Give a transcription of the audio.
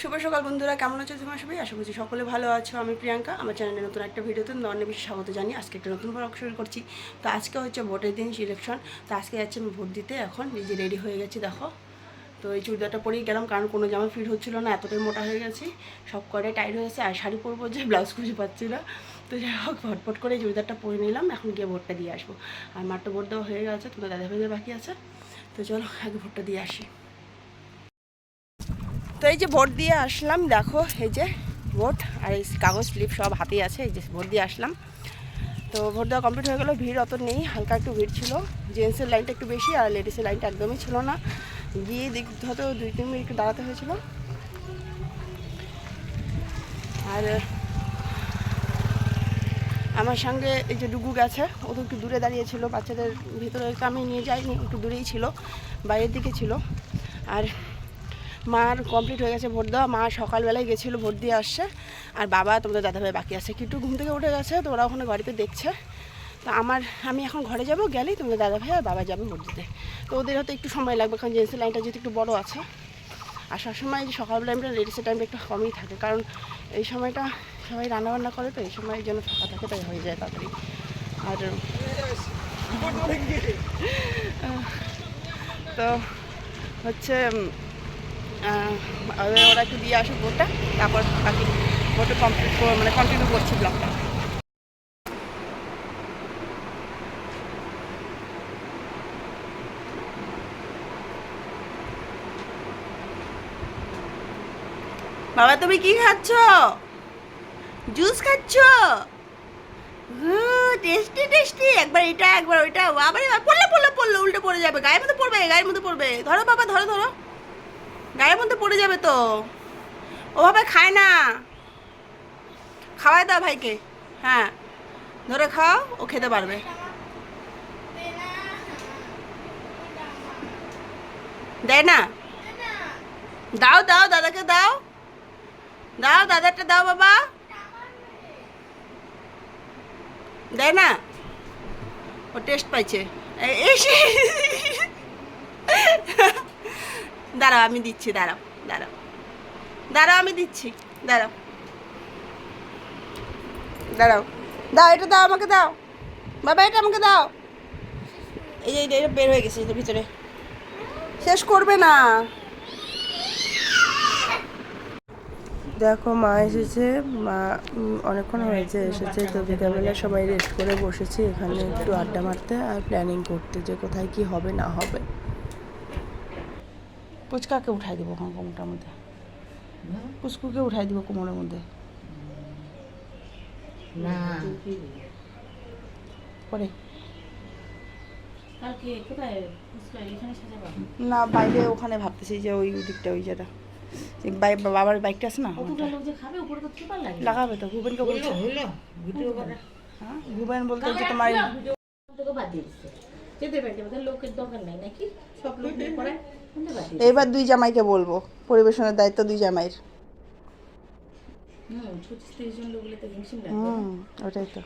শুভ সকাল বন্ধুরা, কেমন আছো তোমার সবাই? আশা করছি সকলে ভালো আছো। আমি প্রিয়াঙ্কা, আমার চ্যানেলে নতুন একটা ভিডিওতে অনেক বেশি স্বাগত জানি আজকে একটা নতুন ব্লগ শুরু করছি। তো আজকে হচ্ছে ভোটের দিন ইলেকশন তো আজকে যাচ্ছি আমি ভোট দিতে। এখন নিজে রেডি হয়ে গেছি, দেখো। তো এই চুড়িদারটা পরেই গেলাম, কারণ কোনো জামা ফিট হচ্ছিল না, এতটাই মোটা হয়ে গেছি। সব করে টাইট হয়েছে আর শাড়ি পরবো যে ব্লাউজ খুঁজে পাচ্ছি না। তো যাই হোক ভটপট করে চুড়িদারটা পরে নিলাম, এখন গিয়ে ভোটটা দিয়ে আসব। আর তো ভোট দেওয়া হয়ে গেছে তোমার দাদা ভাইদের বাকি আছে। তো চলো, আগে ভোটটা দিয়ে আসি। এই যে ভোট দিয়ে আসলাম, দেখো এই যে ভোট আর এই কাগজ স্লিপ সব হাতেই আছে, এই যে ভোট দিয়ে আসলাম। তো ভোট দেওয়া কমপ্লিট হয়ে গেলো, ভিড় অত নেই, হালকা একটু ভিড় ছিল। জেন্টসের লাইনটা একটু বেশি আর লেডিসের লাইনটা একদমই ছিল না। গিয়ে দেখ হয়তো দুই, তিন মিনিট একটু দাঁড়াতে হয়েছিল। আর আমার সঙ্গে এই যে ডুগু গেছে, ও তো একটু দূরে দাঁড়িয়েছিল বাচ্চাদের ভিতরে আমি নিয়ে যাইনি একটু দূরেই ছিল, বাইরের দিকে ছিল। আর মার কমপ্লিট হয়ে গেছে ভোট দেওয়া মা সকালবেলায় গেছিল ভোট দিয়ে আসছে। আর বাবা তোমাদের দাদাভাই বাকি আছে। কিট্টু ঘুম থেকে উঠে গেছে তো ওরা ওখানে গাড়িতে দেখছে। তো আমার আমি এখন ঘরে যাব গেলেই তোমাদের দাদাভাই আর বাবা যাবে ভোট দিতে। তো ওদের হয়তো একটু সময় লাগবে কারণ জেন্সের লাইনটা যেহেতু একটু বড় আছে। আর সবসময় যে সকালবেলা টাইমটা লেডিসের টাইমটা একটু কমই থাকে। কারণ এই সময়টা সবাই রান্নাবান্না করে তো এই সময় যেন ফাঁকা থাকে তাই হয়ে যায় তাড়াতাড়ি। আর তো হচ্ছে ওরা একটু দিয়ে আসুক ভোটটা তারপর বাকি ভোটে কমপ্লিট মানে কন্টিনিউ করছি ব্লগটা বাবা, তুমি কি খাচ্ছ? জুস খাচ্ছ? টেস্টি টেস্টি একবার এটা, একবার ওইটা। আবার পড়লে পড়লে পড়লে, উল্টে পড়ে যাবে। গায়ের মধ্যে পড়বে, গায়ের মধ্যে পড়বে। ধরো বাবা, ধরো ধরো। গায়ের মধ্যে পড়ে যাবে তো। ওভাবে খায় না। খাওয়াই দাও ভাইকে। হ্যাঁ ধরে খাও, ও খেতে পারবে। দেয় না? দাও দাও, দাদাকে দাও। দাও দাদাটা দাও বাবা। দেয় না? ও টেস্ট পাইছে। এ- এসে দাঁড়াও, আমি দিচ্ছি, দাঁড়াও দাঁড়াও। দাঁড়াও, আমি দিচ্ছি, দাঁড়াও। দাঁড়াও। দাও, এটা দাও, আমাকে দাও। বাবা, এটা আমাকে দাও। এই যে এটা বের হয়ে গেছে এটার ভিতরে। শেষ করবে না। দেখো, মা এসেছে। মা অনেকক্ষণ হয়েছে, এসেছে। তো বিকালবেলা সবাই রেস্ট করে বসেছি। এখানে একটু আড্ডা মারতে আর প্ল্যানিং করতে যে কোথায় কি হবে, না হবে। পুচকাকে উঠাই দিব হ্যাঁ কোমরটার মধ্যে। পুচকুকে উঠাই দিব কোমরের মধ্যে। না। পরে। না বাইরে ওখানে ভাবতেছি যে ওই দিকটা ওই যেটা বাবার বাইকটা আছে না লাগাবে তো ভুবেনকে বলছে। হ্যাঁ ভুবেন বলতে যে তোমার যেতে পারতে লোকের দরকার নাই নাকি? সব লোক নিয়ে এবার দুই জামাইকে বলব পরিবেশনের দায়িত্ব দুই জামাইয়ের। হুম ওটাই তো।